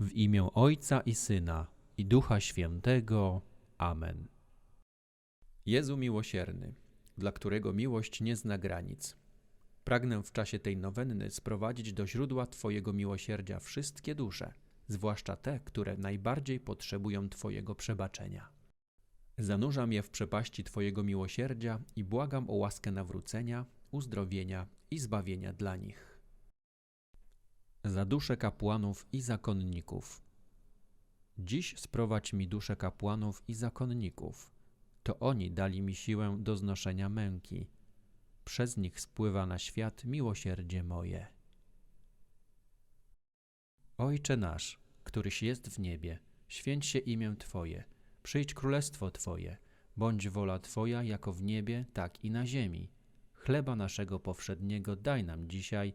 W imię Ojca i Syna i Ducha Świętego. Amen. Jezu miłosierny, dla którego miłość nie zna granic. Pragnę w czasie tej nowenny sprowadzić do źródła Twojego miłosierdzia wszystkie dusze, zwłaszcza te, które najbardziej potrzebują Twojego przebaczenia. Zanurzam je w przepaści Twojego miłosierdzia i błagam o łaskę nawrócenia, uzdrowienia i zbawienia dla nich. Za dusze kapłanów i zakonników. Dziś sprowadź mi dusze kapłanów i zakonników. To oni dali mi siłę do znoszenia męki. Przez nich spływa na świat miłosierdzie moje. Ojcze nasz, któryś jest w niebie, święć się imię Twoje, przyjdź królestwo Twoje, bądź wola Twoja jako w niebie, tak i na ziemi. Chleba naszego powszedniego daj nam dzisiaj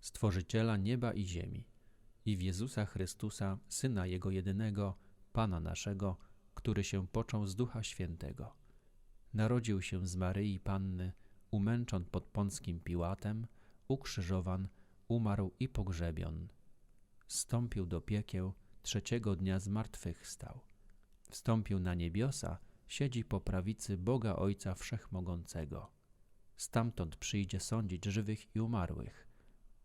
Stworzyciela nieba i ziemi, i w Jezusa Chrystusa, Syna Jego jedynego, Pana naszego, który się począł z Ducha Świętego. Narodził się z Maryi Panny, umęczon pod Pąckim Piłatem, ukrzyżowan, umarł i pogrzebion. Stąpił do piekieł, trzeciego dnia zmartwychwstał. Wstąpił na niebiosa, siedzi po prawicy Boga Ojca Wszechmogącego. Stamtąd przyjdzie sądzić żywych i umarłych.